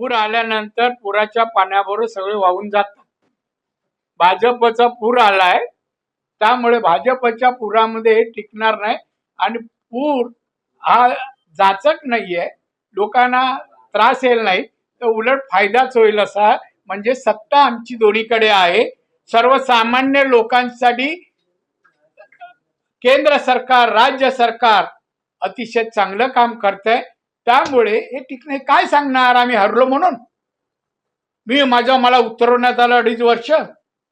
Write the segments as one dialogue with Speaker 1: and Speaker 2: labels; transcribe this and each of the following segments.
Speaker 1: पूर आल्यानंतर पुराच्या पाण्याबरोबर सगळे वाहून जातात. भाजपचा पूर आलाय त्यामुळे भाजपच्या पुरामध्ये हे टिकणार नाही आणि पूर हा जाचक नाहीये. लोकांना त्रास येईल नाही तर उलट फायदाच होईल असा म्हणजे सत्ता आमची दोन्हीकडे आहे. सर्वसामान्य लोकांसाठी केंद्र सरकार राज्य सरकार अतिशय चांगलं काम करतंय. त्यामुळे हे टिकणे काय सांगणार? आम्ही हरलो म्हणून. मी माझं मला उतरवण्यात आलं अडीच वर्ष.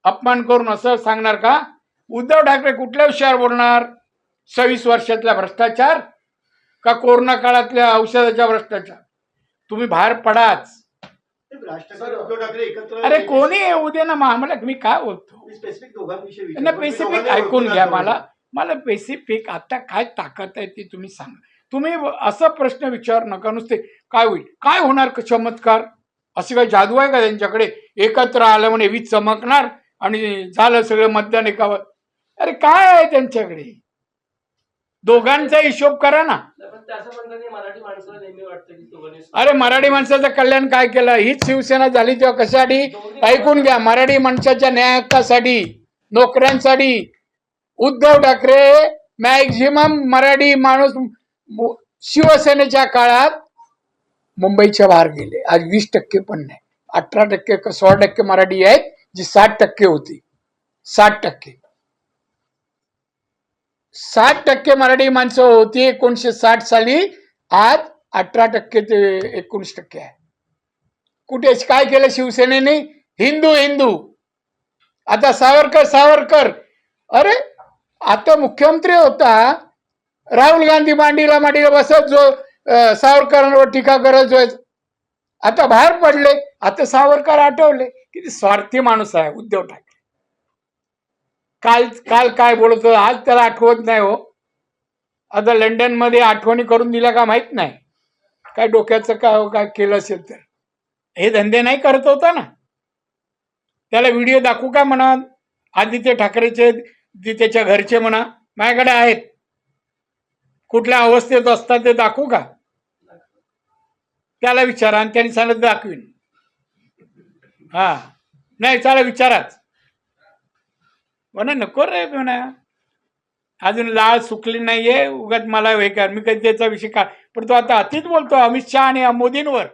Speaker 1: अपमान करून असं सांगणार का? उद्धव ठाकरे कुठल्या विषयावर बोलणार? सव्वीस वर्षातला भ्रष्टाचार का कोरोना काळातल्या औषधाच्या भ्रष्टाचार? तुम्ही बाहेर पडाच. अरे कोणी येऊ दे ना मग आम्हाला मी काय बोलतो?
Speaker 2: स्पेसिफिक
Speaker 1: ऐकून घ्या. मला. मला स्पेसिफिक आता काय ताकद आहे ती तुम्ही सांगा. तुम्ही असं प्रश्न विचारू नका. नुसते काय होईल? काय होणार क- चमत्कार? अशी काही जादू आहे का त्यांच्याकडे? एकत्र आलं म्हणे वीज चमकणार आणि झालं सगळं मतदान एकावर. अरे काय आहे त्यांच्याकडे? दोघांचा हिशोब करा ना. अरे मराठी माणसाचं कल्याण काय केलं? हीच शिवसेना झाली तेव्हा कशासाठी? ऐकून घ्या मराठी माणसाच्या न्याय हक्कासाठी नोकऱ्यांसाठी. उद्धव ठाकरे मॅक्झिमम मराठी माणूस शिवसेनेच्या काळात मुंबईच्या बाहेर गेले. आज वीस टक्के पण नाही. अठरा टक्के सोळा टक्के मराठी आहेत जी साठ टक्के होती. साठ टक्के. साठ टक्के मराठी माणसं होती एकोणीशे साठ साली आज अठरा टक्के ते एकोणीस टक्के आहे. कुठे काय केलं शिवसेनेने? हिंदू हिंदू. आता सावरकर सावरकर. अरे आता मुख्यमंत्री होता राहुल गांधी मांडीला मांडीला बसत जो सावरकरांवर टीका करत जो आता बाहेर पडले आता सावरकर आठवले किती स्वार्थी माणूस आहे उद्धव ठाकरे. काल काल काय बोलत आज त्याला आठवत नाही हो. आता लंडनमध्ये आठवणी करून दिल्या का माहीत नाही. काय डोक्याचं काय हो, काय केलं असेल तर. हे धंदे नाही करत होता ना. त्याला व्हिडिओ दाखवू का म्हणा आदित्य ठाकरेचे त्याच्या घरचे म्हणा माझ्याकडे आहेत. कुठल्या अवस्थेत असतात ते दाखवू का? त्याला विचारा आणि त्यांनी सांगितलं दाखवीन. हा. नाही चला विचाराच. म्हणा नको रे म्हणा. अजून लाळ सुकली नाहीये उगाच मला हे कर. मी कधी त्याचा विषय का पण तो आता अतिच बोलतो अमित शहा आणि मोदींवर.